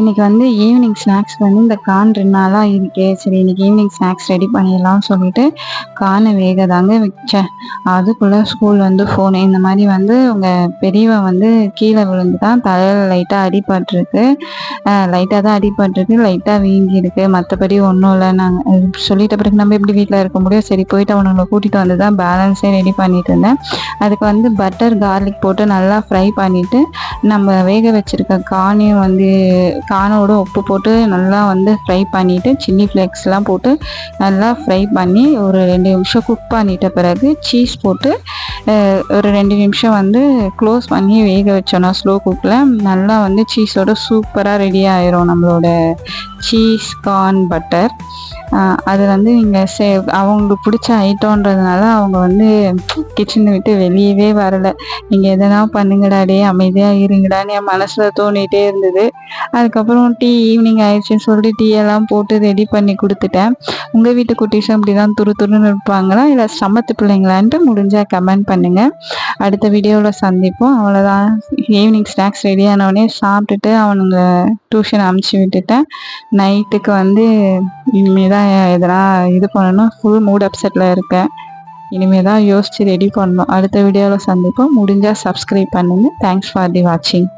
இன்னைக்கு வந்து evening snacks வந்து இந்த கான் ரெண்டு நாளாக இருக்கே. சரி இன்னைக்கு ஈவினிங் ஸ்நாக்ஸ் ரெடி பண்ணிடலாம்னு சொல்லிட்டு கானை வேக தாங்க வச்சேன். அதுக்குள்ளே ஸ்கூல் வந்து ஃபோனு இந்த மாதிரி வந்து உங்கள் பெரியவன் வந்து கீழே விழுந்து தான் தலையில் லைட்டாக அடிபட்டிருக்கு. லைட்டாக தான் அடிபட்டிருக்கு லைட்டாக வீங்கியிருக்கு. மற்றபடி ஒன்றும் இல்லை. நாங்கள் சொல்லிட்ட பிறகு நம்ம எப்படி வீட்டில் இருக்க முடியும்? சரி போயிட்டு அவனுங்களை கூட்டிகிட்டு வந்து தான் பேலன்ஸே ரெடி பண்ணிட்டு இருந்தேன். அதுக்கு வந்து பட்டர் கார்லிக் போட்டு நல்லா ஃப்ரை பண்ணிவிட்டு நம்ம வேக வச்சுருக்க கானையும் வந்து கானோட உப்பு போட்டு நல்லா வந்து ஃப்ரை பண்ணிவிட்டு சில்லி ஃப்ளேக்ஸ்லாம் போட்டு நல்லா ஃப்ரை பண்ணி ஒரு ரெண்டு நிமிஷம் குக் பண்ணிட்ட பிறகு சீஸ் போட்டு ஒரு ரெண்டு நிமிஷம் வந்து க்ளோஸ் பண்ணி வேக வச்சோன்னா ஸ்லோ குக்கில் நல்லா வந்து சீஸோட சூப்பராக ரெடி ஆயிரும் நம்மளோட சீஸ் கார்ன் பட்டர் அது வந்து நீங்கள் சே அவங்களுக்கு பிடிச்ச ஐட்டம்ன்றதுனால அவங்க வந்து கிச்சனை விட்டு வெளியவே வரலை. நீங்கள் எதனா பண்ணுங்கடா டே அமைதியாக இருங்கடான்னு என் மனசில் தோணிகிட்டே இருந்தது. அதுக்கப்புறம் டீ ஈவினிங் ஆயிடுச்சுன்னு சொல்லிட்டு டீ எல்லாம் போட்டு ரெடி பண்ணி கொடுத்துட்டேன். உங்கள் வீட்டு குட்டீஸும் அப்படி தான் துரு துருன்னு இருப்பாங்களா? இல்லை சமத்து பிள்ளைங்களான்ட்டு முடிஞ்சால் கமெண்ட் பண்ணுங்கள் அடுத்த வீடியோவில் சந்திப்போம். அவ்வளோதான் ஈவினிங் ஸ்நாக்ஸ் ரெடி ஆனவுடனே சாப்பிட்டுட்டு அவனுங்க டியூஷன் அமுச்சு விட்டுட்டேன். நைட்டுக்கு வந்து இனிமேல் தான் எதனா இது பண்ணணும். ஃபுல் மூட் அப்செட்டில் இருக்கேன். இனிமேல் தான் யோசித்து ரெடி பண்ணணும். அடுத்த வீடியோவில் சந்திப்போம். முடிஞ்சால் சப்ஸ்கிரைப் பண்ணுங்கள் தேங்க்ஸ் ஃபார் தி வாட்சிங்